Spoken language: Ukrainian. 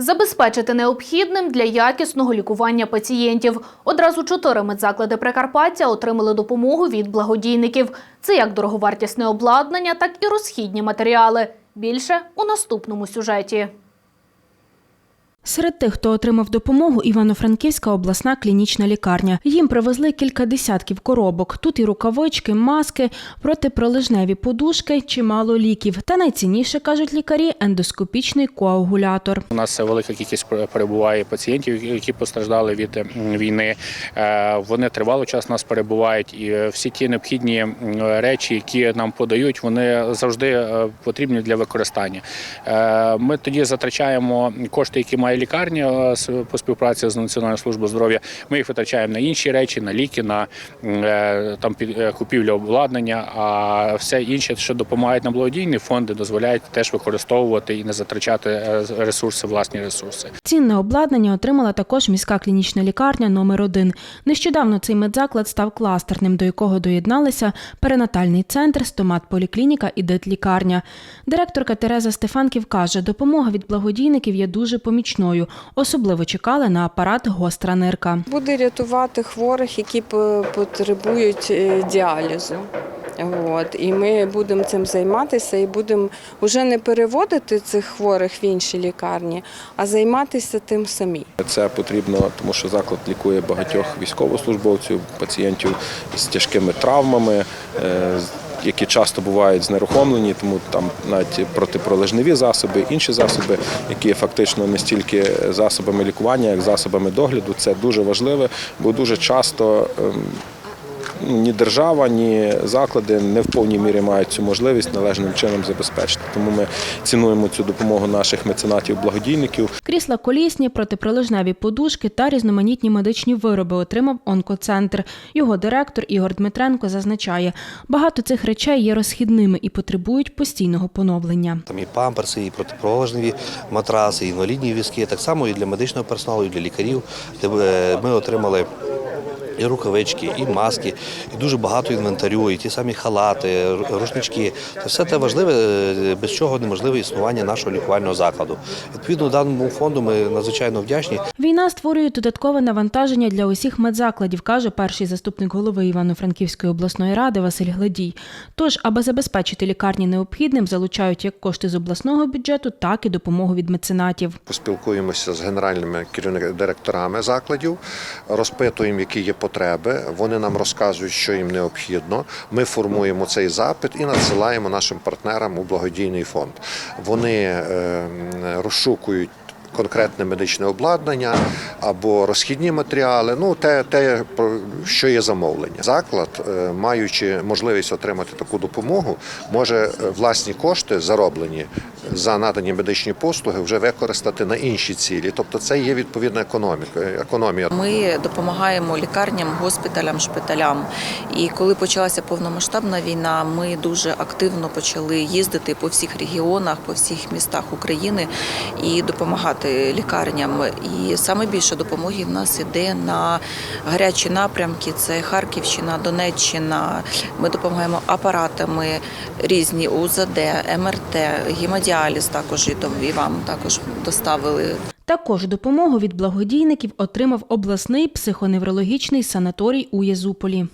Забезпечити необхідним для якісного лікування пацієнтів. Одразу чотири медзаклади Прикарпаття отримали допомогу від благодійників. Це як дороговартісне обладнання, так і розхідні матеріали. Більше у наступному сюжеті. Серед тих, хто отримав допомогу, Івано-Франківська обласна клінічна лікарня. Їм привезли кілька десятків коробок. Тут і рукавички, маски, протипролежневі подушки, чимало ліків. Та найцінніше, кажуть лікарі, ендоскопічний коагулятор. У нас велика кількість перебуває пацієнтів, які постраждали від війни. Е, Вони тривалий час нас перебувають, і е, всі ті необхідні речі, які нам подають, вони завжди е, потрібні для використання. Ми тоді затрачаємо кошти, які має лікарня е, по співпраці з Національною службою здоров'я. Ми їх витрачаємо на інші речі, на ліки, на е, там е, купівлю обладнання. А все інше, що допомагають нам благодійні фонди, дозволяють теж використовувати і не затрачати ресурси, власні ресурси. Цінне обладнання отримала також міська клінічна лікарня номер 1 Нещодавно цей медзаклад став кластерним, до якого доєдналися перинатальний центр, стомат-поліклініка і детлікарня. Директорка Тереза Стефанків каже, допомога від благодійників є дуже помічною. Особливо чекали на апарат гостра нирка. Буде рятувати хворих, які по- потребують е, діалізу. От. І ми будемо цим займатися і будемо вже не переводити цих хворих в інші лікарні, а займатися тим самі. Це потрібно, тому що заклад лікує багатьох військовослужбовців, пацієнтів з тяжкими травмами, е, які часто бувають знерухомлені, тому там навіть протипролежневі засоби, інші засоби, які фактично не стільки засобами лікування, як засобами догляду. Це дуже важливо, бо дуже часто. Ні держава, ні заклади не в повній мірі мають цю можливість належним чином забезпечити. Тому ми цінуємо цю допомогу наших меценатів-благодійників. Крісла колісні, протипролежневі подушки та різноманітні медичні вироби отримав онкоцентр. Його директор Ігор Дмитренко зазначає, багато цих речей є розхідними і потребують постійного поновлення. Там і памперси, і протипролежневі матраси, і інвалідні візки, так само і для медичного персоналу, і для лікарів. е, Ми отримали і рукавички, і маски, і дуже багато інвентарю, і ті самі халати, рушнички. Це все те важливе, е, без чого неможливе існування нашого лікувального закладу. Відповідно, даному фонду ми надзвичайно вдячні. Війна створює додаткове навантаження для усіх медзакладів, каже перший заступник голови Івано-Франківської обласної ради Василь Гладій. Тож, аби забезпечити лікарні необхідним, залучають як кошти з обласного бюджету, так і допомогу від меценатів. Поспілкуємося з генеральними директорами закладів, розпитуємо, які є потреби. Вони нам розказують, що їм необхідно. Ми формуємо цей запит і надсилаємо нашим партнерам у благодійний фонд. Вони е, розшукують. Конкретне медичне обладнання або розхідні матеріали, ну те, те, що є замовлення. Заклад, е, маючи можливість отримати таку допомогу, може е, власні кошти зароблені за надані медичні послуги вже використати на інші цілі. Тобто це є відповідна економіка. Економія. Ми допомагаємо лікарням, госпіталям, шпиталям. І коли почалася повномасштабна війна, ми дуже активно почали їздити по всіх регіонах, по всіх містах України і допомагати лікарням. І саме більше допомоги в нас іде на гарячі напрямки: це Харківщина, Донеччина. Ми допомагаємо апаратами різні УЗД, МРТ, гемодіаліз також і вам також доставили Також допомогу від благодійників отримав обласний психоневрологічний санаторій у Єзуполі.